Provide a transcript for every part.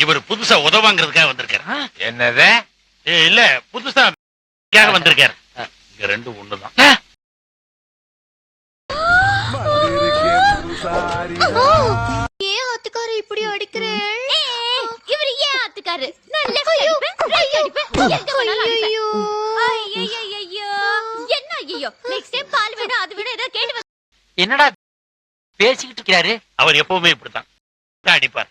இவர் புதுசா உதவாங்கிறதுக்காக வந்திருக்காரு. என்னது? ஏ, இல்ல புதுசா க்காக வந்திருக்காரு. இங்க ரெண்டும் ஒண்ணுதான். ஏன் ஆத்துக்கார இப்படி அடிக்கிறேன்? இவர் ஏன் ஆத்துக்காரு? நான் லெஃப்ட் அடிப்பேன் ரைட் அடிப்பேன். எங்க வேணாலும் அடிப்பேன் ஐயோ. என்ன ஐயோ நெக்ஸ்ட் டைம் பால் வேணும் அது வேணும் ஏதோ கேட்டு வந்து- என்னடா பேசிக்கிட்டு இருக்கிறாரு? அவர் எப்பவுமே இப்படித்தான். தான் அடிப்பார்.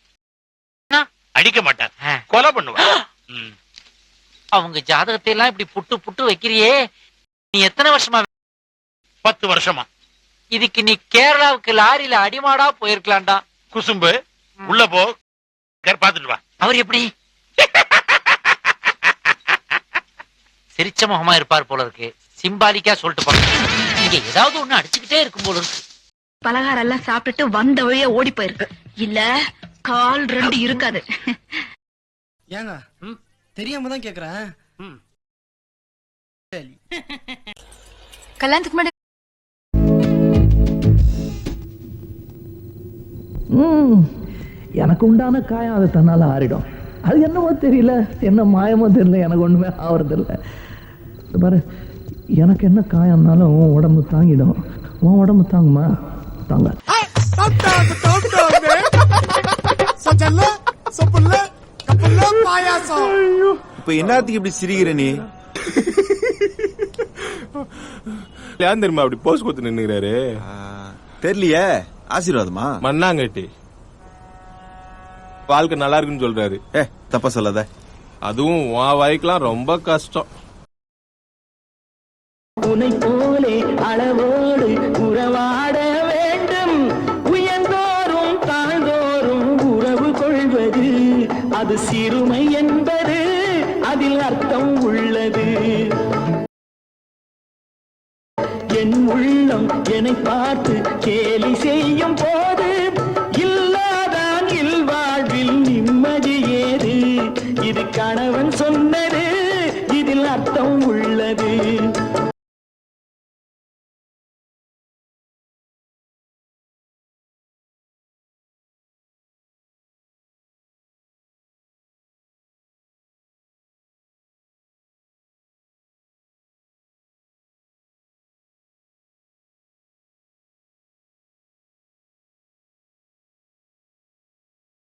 அடிக்க மாட்டார். கொலை பண்ணுவார். ம். அவங்க ஜாதகத்தை எல்லாம் இப்படி புட்டு புட்டு வைக்கிறியே? நீ எத்தனை வருஷமா பத்து வருஷமா. இதுக்கு நீ கேரளாவுக்கு லாரியில அடிமாடா போயிருக்கலாம்டா. குசும்பு உள்ள போ. பாத்துட்டு வா. அவர் எப்படி? சிரிச்ச முகமா இருப்பார் போல இருக்கு. சிம்பாலிக்கா சொல்லிட்டு போங்க. நீங்க ஏதாவது ஒண்ணு அடிச்சுக்கிட்டே இருக்கும் போல இருக்கு. பலகாரம் எல்லாம் சாப்பிட்டுட்டு வந்த வழியா ஓடி போயிருக்கு. இல்ல கால் ரெண்டு இருக்காது. ஏங்க தெரியாம தான் கேக்குறேன். கல்யாணத்துக்கு முன்னாடி எனக்கு உண்டான காயம் அது தன்னால் ஆறிடும். அது என்னமோ தெரியல என்ன மாயமோ தெரியல எனக்கு ஒன்றுமே ஆவறதில்ல. பாரு எனக்கு என்ன காயம்னாலும் உன் உடம்பு தாங்கிடும். உன் உடம்பு தாங்குமா? தாங்க இப்ப என்னத்துக்கு இப்படி சிரிக்கிற நீ? ஏன் தெரியுமா அப்படி போஸ் கொடுத்து நின்னுகிறாரு ஆ, தெரியலையே. ஆசீர்வாதமா? மண்ணாங்கட்டி. வாழ்க்கை நல்லா இருக்குன்னு சொல்றாரு. ஏ தப்பா சொல்லாத. அதுவும் உன் வாய்க்கெல்லாம் ரொம்ப கஷ்டம். போலே அது சிறுமை என்பது அதில் அர்த்தம் உள்ளது. என் உள்ளம் என்னை பார்த்து கேலி செய்யும் போது இல்லாதான் இல்வாழ்வில் நிம்மதி ஏது? இது கணவன் சொன்னது இதில் அர்த்தம் உள்ளது